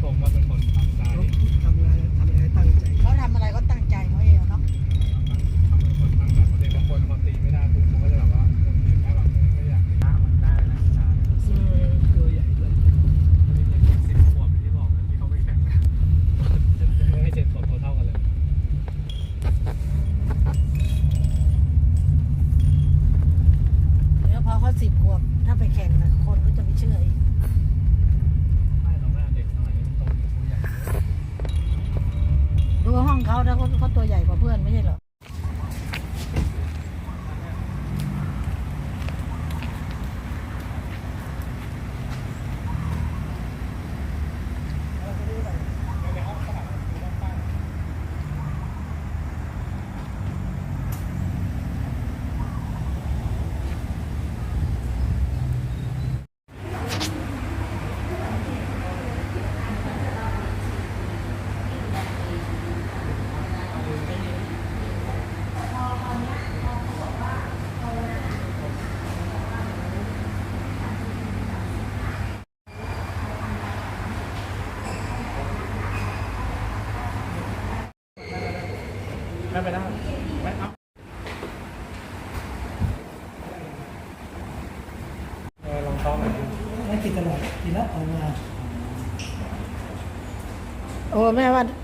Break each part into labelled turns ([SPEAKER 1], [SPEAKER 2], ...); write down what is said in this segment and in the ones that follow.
[SPEAKER 1] ช
[SPEAKER 2] มว่าเป็น
[SPEAKER 3] คนตั้
[SPEAKER 1] งใจ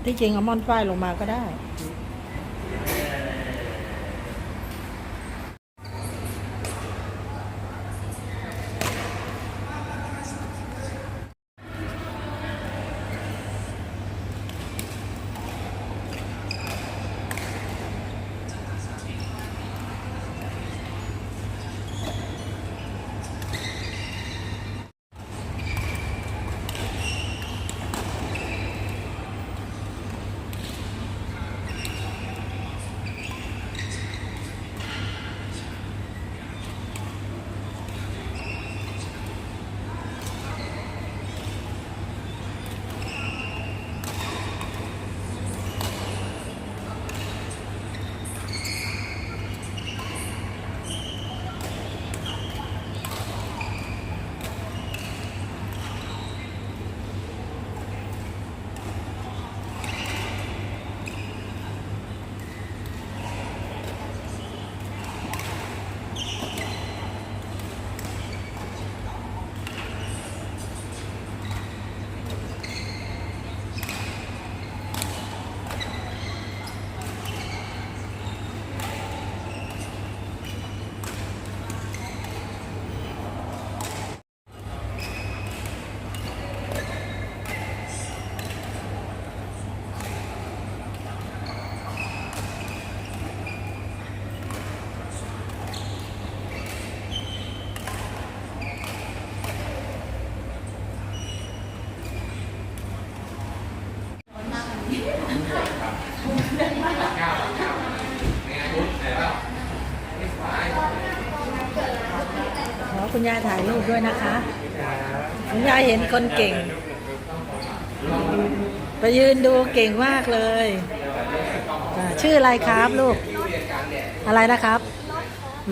[SPEAKER 1] ที่จริงเอามอนฝ้ายลงมาก็ได้ คุณยายถ่ายรูปด้วยนะคะ คุณยายเห็นคนเก่ง ไปยืนดูเก่งมากเลยอ่าชื่ออะไรครับลูก อะไรนะครับ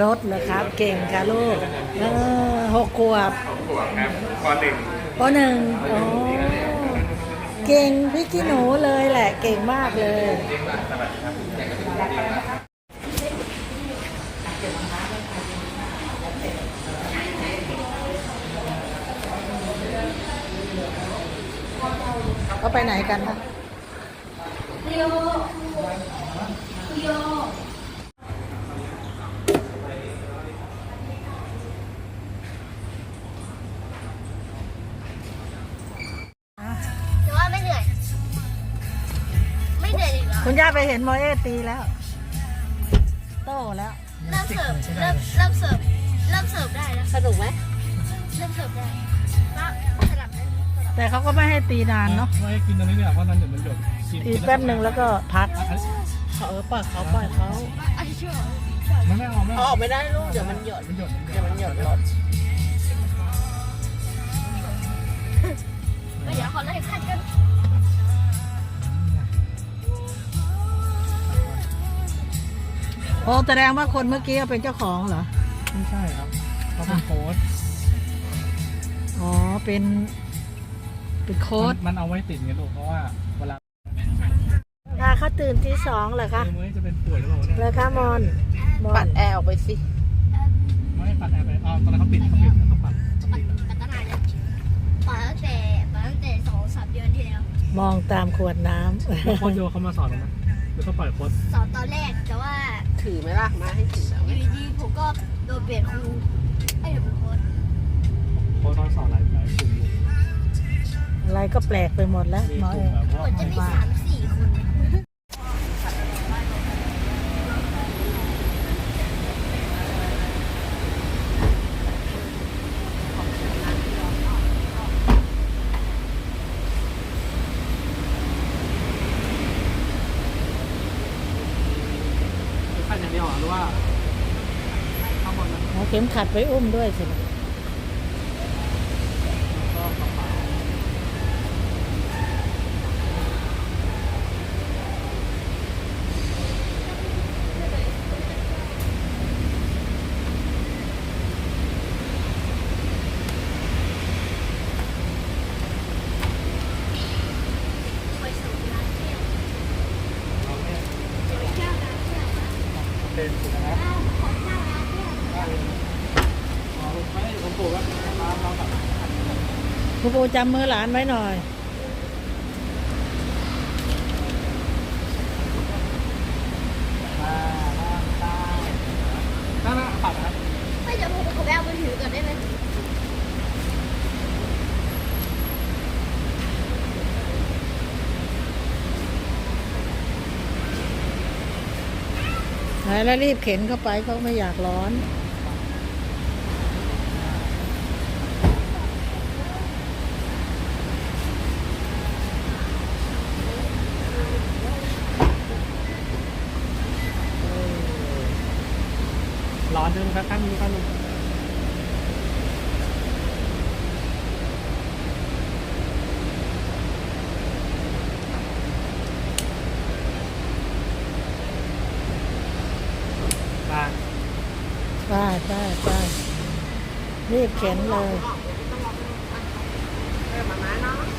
[SPEAKER 1] รถเหรอครับ เก่งค่ะลูกเออหกขวบ
[SPEAKER 2] ขวบครับปหนึ่ง
[SPEAKER 1] ปหนึ่งโอ้เก่งพี่ขี้หนูเลยแหละ เก่งมากเลย เขาไปไหนกันคะ
[SPEAKER 4] แต่ว่าไม่เหนื่อย ไม่เหนื่อยอีกเหรอ
[SPEAKER 1] คุณย่าไปเห็นโมเอตีแล้ว โตแล้ว
[SPEAKER 4] เริ่มเสิร์ฟเริ่มเริ่มเสิร์ฟเริ่มเสิร์ฟได้แล้ว
[SPEAKER 1] สนุกไหม
[SPEAKER 4] เริ่มเสิร์ฟได้
[SPEAKER 1] แต่เขาก็ไม่ให้ตีนานเนาะ
[SPEAKER 2] ไม่ให้กินตรงนี้เนี่ยเพราะนั้นเดี๋ยวมันหยดกิน
[SPEAKER 1] ตีแป๊บหนึ่งแล้วก็พัก
[SPEAKER 2] อะอันนี้
[SPEAKER 1] เขาเออปล่อยเขาปล่อยเขา
[SPEAKER 4] อันนี้ชื่อ
[SPEAKER 2] มันไม่เอาไม่
[SPEAKER 1] เขา
[SPEAKER 2] เอา
[SPEAKER 1] ออกไม่ได้ลูกเดี๋ยวมันหยด
[SPEAKER 2] มันหยด
[SPEAKER 1] เดี๋ยวมันหยดรถ
[SPEAKER 4] ไม่เดี๋ยวขอไล่พันกัน
[SPEAKER 1] โอ้แสดงว่าคนเมื่อกี้เป็นเจ้าของเหรอ
[SPEAKER 2] ไม่ใช่ครับเขาเป็นโค้ด
[SPEAKER 1] อ๋อ เป็น เป็นโค้ด
[SPEAKER 2] มันมันเอาไว้ติดไงลูกเพราะว่าเวลา
[SPEAKER 1] อ่าเขาตื่นที่สองเหรอคะ
[SPEAKER 2] มือจะเป็นป่วยหรือเปล่าเนี่ย
[SPEAKER 1] เหรอคะมอนมอน
[SPEAKER 5] ปัดแอร์ออกไปสิ
[SPEAKER 2] ไม่ปัดแอร์ไปอ๋อตอนนั้นเขาปิดเขาปิดเขาปัดเขา
[SPEAKER 4] ปัด
[SPEAKER 2] ปิด
[SPEAKER 4] ปัดตั้งนานแล้วปัดตั้งแต่ปัดตั้งแต่สองสามเดือนที่แล้ว
[SPEAKER 1] มองตามขวดน้ำ
[SPEAKER 2] โค้ชโยเขามาสอนเราไหมหรือเขาปล่อยโค้ช
[SPEAKER 4] สอนตอนแรกแต่ว่า
[SPEAKER 5] ถือไหมล่ะมาให้ถือแล้ว
[SPEAKER 4] อยู่ดีๆผมก็โดนเปลี่ยนครูไอ้ยเดี๋ยวผมโพสต์
[SPEAKER 2] โค้ชเขาสอนหลายหลายกลุ่มอยู่
[SPEAKER 1] อะไรก็แปลกไปหมดแล้วหมอเอ
[SPEAKER 4] กหมืจะมีสามสี่คน
[SPEAKER 2] ณผ่าง
[SPEAKER 1] เดีย
[SPEAKER 2] วเห
[SPEAKER 6] อหรือว่าเห
[SPEAKER 2] ร
[SPEAKER 6] อเข็ม
[SPEAKER 2] ขัดไปอุ้มด้วยสิ
[SPEAKER 1] ครูปูจำมือหลานไว้หน่อย
[SPEAKER 2] อ่าล่างใต้นั่นน่ะปัดนะครับ
[SPEAKER 6] ไม่เดี๋ยวผมขอไปเอามือถือก่อนได้ไหม
[SPEAKER 1] แล้วรีบเข็นเข้าไปเขาไม่อยากร้อน
[SPEAKER 2] เดินครับข้างนี้ข้างนี้
[SPEAKER 1] ได้ได้ได้รีบเข็นเลย
[SPEAKER 4] เออมาเนาะ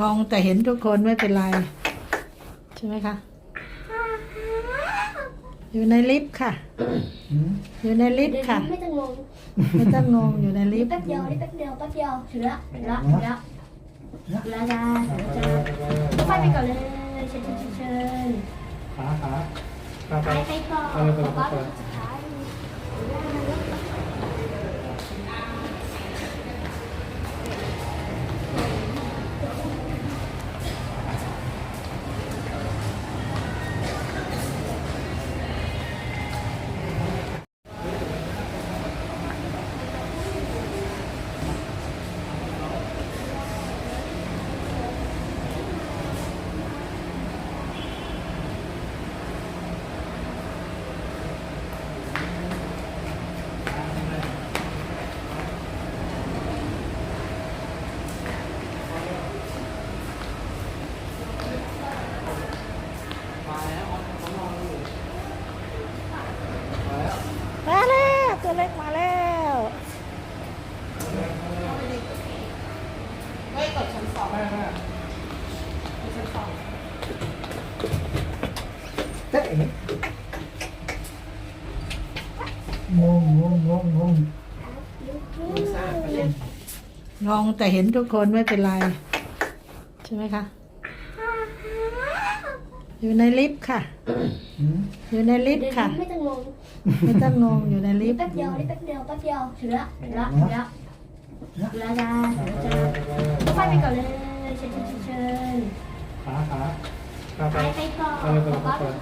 [SPEAKER 4] งง
[SPEAKER 1] แต่เห็นทุกคนไม่เป็นไร ใช่ไหมคะ อยู่ในลิฟต์ค่ะ
[SPEAKER 3] อ
[SPEAKER 1] ยู่ในลิฟต์ค่ะ
[SPEAKER 6] ไม่ต้องงง
[SPEAKER 1] ไม่ต้องงงอยู่ในลิฟต์
[SPEAKER 6] แป๊บเดียวนี่แป๊บเดียวแป๊บเดียวถึงล้วถึงล้วถึงล้วถึงล้วจ้าถึงล้วจ้าไปไปก่อนเลยเชิญเชิญเชิญ
[SPEAKER 2] ขาขา
[SPEAKER 6] ไป
[SPEAKER 2] ไป
[SPEAKER 6] ก่อนขอ
[SPEAKER 2] ไป
[SPEAKER 6] บ้าน
[SPEAKER 2] ไป
[SPEAKER 6] สุดท้าย
[SPEAKER 4] งง
[SPEAKER 1] แต่เห็นทุกคนไม่เป็นไร ใช่ไหมคะ อยู่ในลิฟต์ค่ะ
[SPEAKER 3] อ
[SPEAKER 1] ยู่ในลิฟต์ค่ะ
[SPEAKER 6] ไม่ต้องงง
[SPEAKER 1] ไม่ต้องงงอยู่ในลิฟต์
[SPEAKER 6] แป๊บเดียวแป๊บเดียวแป๊บเดียวถึงล้วถึงล้วถึงล้วถึงล้วจ้าถึงล้วจ้าไปไปก่อนเลยเชิญเชิญเชิญ
[SPEAKER 2] ขาขาขาไป
[SPEAKER 6] ไปไปก่อน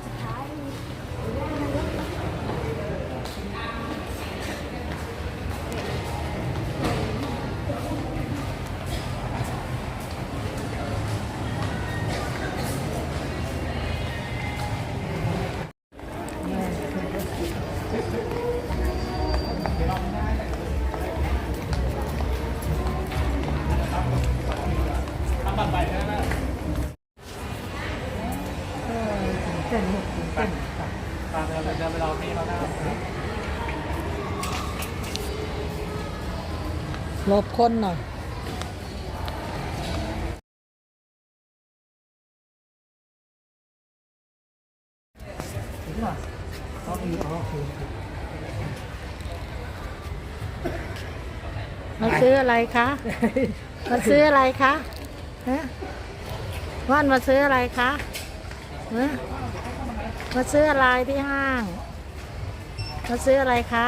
[SPEAKER 2] ไป
[SPEAKER 6] ขอบ้าน
[SPEAKER 2] ไป
[SPEAKER 6] สุดท้าย
[SPEAKER 2] ไปตามเดินไปเดินไปรอพี่เขาได้
[SPEAKER 1] หลบคนหน่อย
[SPEAKER 3] ต้องมีอ๋อโอ
[SPEAKER 1] มาซื้ออะไรคะ มาซื้ออะไรคะฮะว่านมาซื้ออะไรคะฮะ มาซื้ออะไรที่ห้าง มาซื้ออะไรคะ